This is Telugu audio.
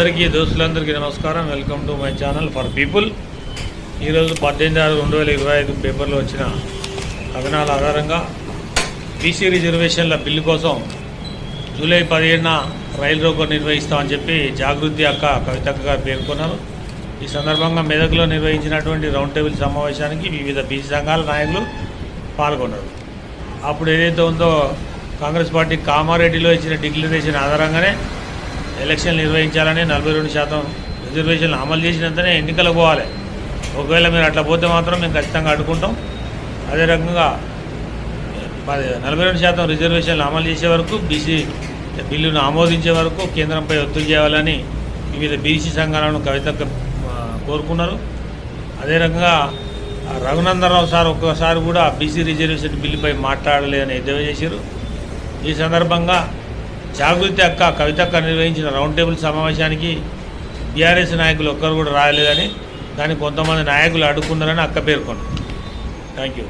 అందరికీ దోస్తులందరికీ నమస్కారం. Welcome to my channel for people ఈరోజు పద్దెనిమిది ఆరు రెండు వేల ఇరవై ఐదు పేపర్లో వచ్చిన కథనాల ఆధారంగా బీసీ రిజర్వేషన్ల బిల్లు కోసం జూలై పదిహేడున రైలు రోకో నిర్వహిస్తామని చెప్పి జాగృతి అక్క కవితక్క గారు పేర్కొన్నారు. ఈ సందర్భంగా మెదక్లో నిర్వహించినటువంటి రౌండ్ టేబుల్ సమావేశానికి వివిధ బీసీ సంఘాల నాయకులు పాల్గొన్నారు. అప్పుడు ఏదైతే ఉందో కాంగ్రెస్ పార్టీ కామారెడ్డిలో ఇచ్చిన డిక్లరేషన్ ఆధారంగానే ఎలక్షన్ నిర్వహించాలని నలభై రెండు శాతం రిజర్వేషన్లు అమలు చేసినంతనే ఎన్నికలకు పోవాలి. ఒకవేళ మీరు అట్లా పోతే మాత్రం మేము ఖచ్చితంగా అడ్డుకుంటాం. అదే రకంగా పది నలభై రెండు శాతం రిజర్వేషన్లు అమలు చేసే వరకు బీసీ బిల్లును ఆమోదించే వరకు కేంద్రంపై ఒత్తిడి చేయాలని వివిధ బీసీ సంఘాలను కవిత కోరుకున్నారు. అదే రకంగా రఘునందనరావు సార్ ఒక్కసారి కూడా బీసీ రిజర్వేషన్ బిల్లుపై మాట్లాడలేదని ఎద్దేవా చేశారు. ఈ సందర్భంగా జాగృతి అక్క కవితక్క నిర్వహించిన రౌండ్ టేబుల్ సమావేశానికి బీఆర్ఎస్ నాయకులు ఒక్కరు కూడా రాలేదని కానీ కొంతమంది నాయకులు అడుక్కున్నారని అక్క పేర్కొన్నారు థ్యాంక్ యూ